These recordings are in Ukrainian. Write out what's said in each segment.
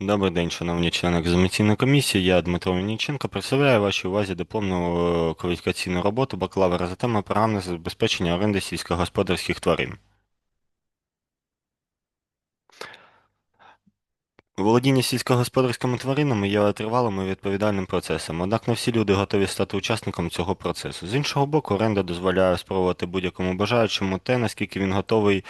Добрий день, шановні члени екзаменаційної комісії. Я Дмитро Мініченко. Представляю вашій увазі дипломну е, кваліфікаційну роботу бакалавра за темою програмне забезпечення оренди сільськогосподарських тварин. Володіння сільськогосподарськими тваринами є тривалим і відповідальним процесом, однак не всі люди готові стати учасником цього процесу. З іншого боку, оренда дозволяє спробувати будь-якому бажаючому те, наскільки він готовий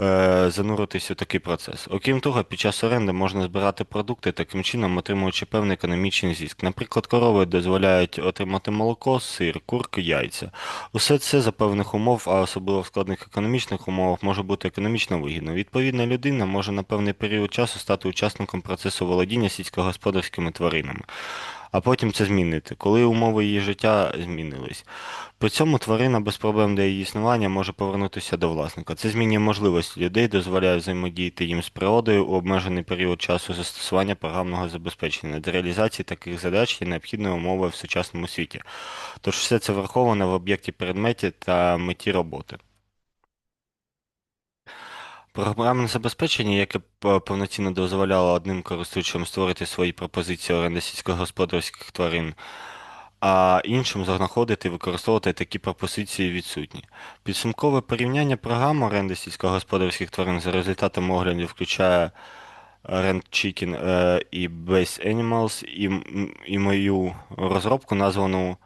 е, зануритись у такий процес. Окрім того, під час оренди можна збирати продукти, таким чином отримуючи певний економічний зиск. Наприклад, корови дозволяють отримати молоко, сир, курки, яйця. Усе це за певних умов, а особливо в складних економічних умовах, може бути економічно вигідно. Відповідна людина може на певний період часу стати учасником процесу володіння сільськогосподарськими тваринами а потім це змінити, коли умови її життя змінились. При цьому тварина без проблем для її існування може повернутися до власника. Це змінює можливості людей, дозволяє взаємодіяти їм з природою у обмежений період часу застосування програмного забезпечення. Для реалізації таких задач є необхідною умовою в сучасному світі. Тож все це враховано в об'єкті предметі та меті роботи. Програмне забезпечення, яке п- повноцінно дозволяло одним користувачам створити свої пропозиції оренди сільськогосподарських тварин, а іншим знаходити і використовувати такі пропозиції відсутні. Підсумкове порівняння програм оренди сільськогосподарських тварин за результатами оглядів включає Rent Chicken е, і Base Animals і, і мою розробку, названу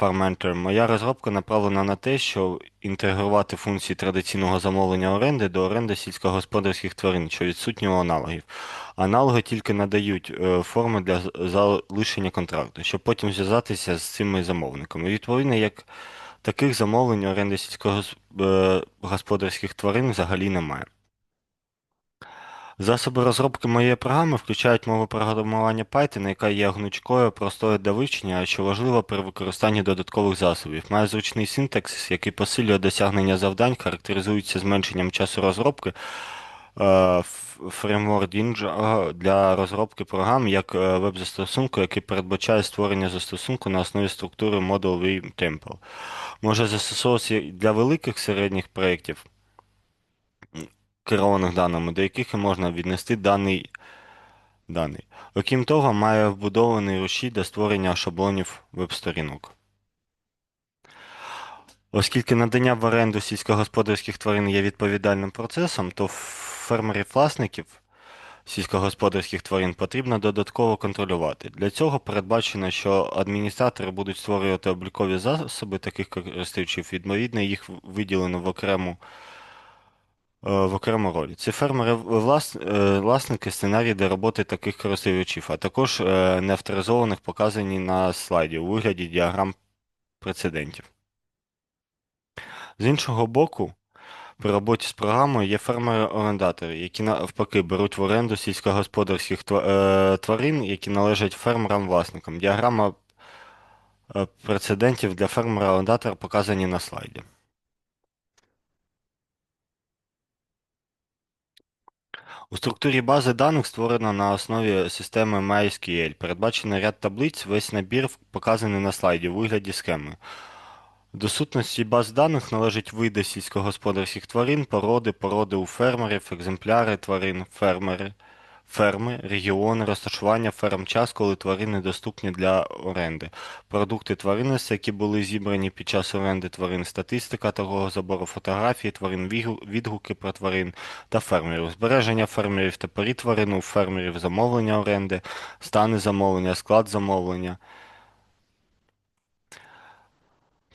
FarmEnter. Моя розробка направлена на те, щоб інтегрувати функції традиційного замовлення оренди до оренди сільськогосподарських тварин, що відсутні у аналогів. Аналоги тільки надають е, форми для залишення контракту, щоб потім зв'язатися з цими замовниками. Відповідно, як таких замовлень оренди сільськогосподарських тварин взагалі немає. Засоби розробки моєї програми включають мову програмування Python, яка є гнучкою, простою для вивчення, що важливо при використанні додаткових засобів. Має зручний синтаксис, який посилює досягнення завдань, характеризується зменшенням часу розробки. е, Фреймворк Ninja для розробки програм як е, веб-застосунку, який передбачає створення застосунку на основі структури Model V Temple. Може застосовуватися для великих середніх проєктів, керованих даними, до яких і можна віднести даний даний. Окрім того, має вбудований рушій для створення шаблонів веб-сторінок. Оскільки надання в оренду сільськогосподарських тварин є відповідальним процесом, то фермерів-власників сільськогосподарських тварин потрібно додатково контролювати. Для цього передбачено, що адміністратори будуть створювати облікові засоби таких користувачів, відповідно, їх виділено в окрему в окрему роль. Це фермери влас, е, сценарії для роботи таких користувачів, а також е, неавторизованих показані на слайді у вигляді діаграм прецедентів. З іншого боку, при роботі з програмою є фермери-орендатори, які навпаки беруть в оренду сільськогосподарських е, тварин, які належать фермерам-власникам. Діаграма е, прецедентів для фермера-орендатора показані на слайді. У структурі бази даних створено на основі системи MySQL. Передбачений ряд таблиць, весь набір показаний на слайді у вигляді схеми. До сутності баз даних належать види сільськогосподарських тварин, породи, породи у фермерів, екземпляри тварин, фермери, ферми, регіони, розташування ферм, час, коли тварини доступні для оренди, продукти тваринництва, які були зібрані під час оренди тварин, статистика такого забору, фотографії тварин, відгуки про тварин та фермерів, збереження фермерів та порід тварин у фермерів, замовлення оренди, стани замовлення, склад замовлення.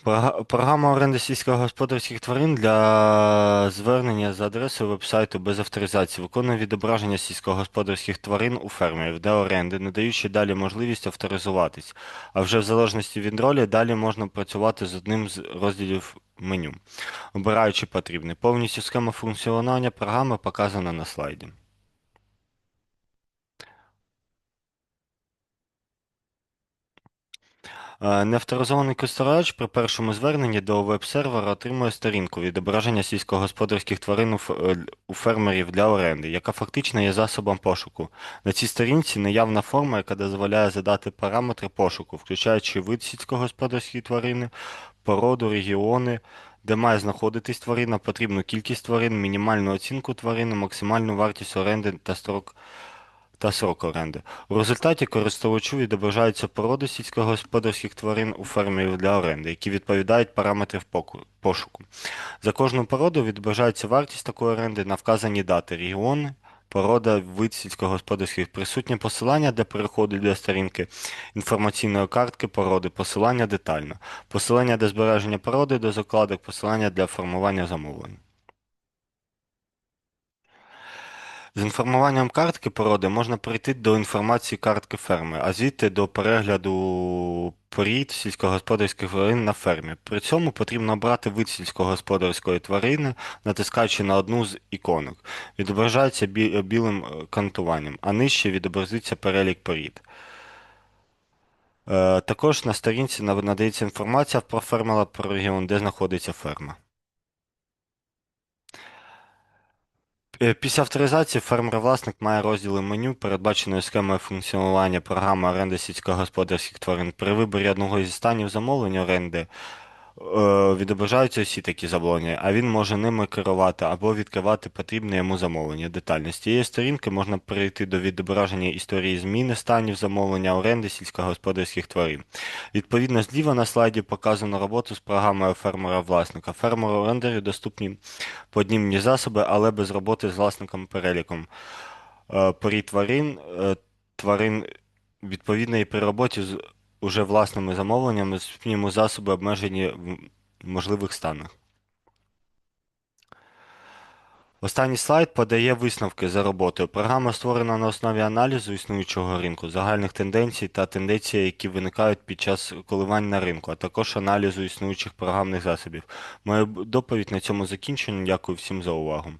Програма оренди сільськогосподарських тварин для звернення за адресою вебсайту без авторизації виконує відображення сільськогосподарських тварин у фермерів для оренди, не даючи далі можливість авторизуватись. А вже в залежності від ролі далі можна працювати з одним з розділів меню, обираючи потрібний. Повністю схема функціонування програми показана на слайді. Е, Неавторизований користувач при першому зверненні до веб-сервера отримує сторінку відображення сільськогосподарських тварин е, у фермерів для оренди, яка фактично є засобом пошуку. На цій сторінці наявна форма, яка дозволяє задати параметри пошуку, включаючи вид сільськогосподарської тварини, породу, регіони, де має знаходитись тварина, потрібну кількість тварин, мінімальну оцінку тварини, максимальну вартість оренди та строк та срок оренди. У результаті користувачу відображаються породи сільськогосподарських тварин у фермерів для оренди, які відповідають параметрів пошуку. За кожну породу відображається вартість такої оренди на вказані дати, регіони, порода, вид сільськогосподарських присутнє посилання для переходу для сторінки інформаційної картки породи, посилання детально, посилання для збереження породи до закладок, посилання для формування замовлень. З інформуванням картки породи можна перейти до інформації картки ферми, а звідти до перегляду порід сільськогосподарських тварин на фермі. При цьому потрібно обрати вид сільськогосподарської тварини, натискаючи на одну з іконок. Відображається бі- білим е, кантуванням, а нижче відобразиться перелік порід. Е, Також на сторінці надається інформація про фермера про регіон, де знаходиться ферма. Е, Після авторизації фермер-власник має розділи меню, передбаченої схемою функціонування програми оренди сільськогосподарських тварин. При виборі одного зі станів замовлення оренди е, відображаються всі такі замовлення, а він може ними керувати або відкривати потрібне йому замовлення. Детально з цієї сторінки можна перейти до відображення історії зміни станів замовлення оренди сільськогосподарських тварин. Відповідно, зліва на слайді показано роботу з програмою фермера-власника. Фермеру-орендарю доступні подібні засоби, але без роботи з власником переліком. Е, тварин, е, тварин відповідно і при роботі з уже власними замовленнями доступні засоби обмежені в можливих станах. Останній слайд подає висновки за роботою. Програма створена на основі аналізу існуючого ринку, загальних тенденцій та тенденцій, які виникають під час коливань на ринку, а також аналізу існуючих програмних засобів. Моя доповідь на цьому закінчена. Дякую всім за увагу.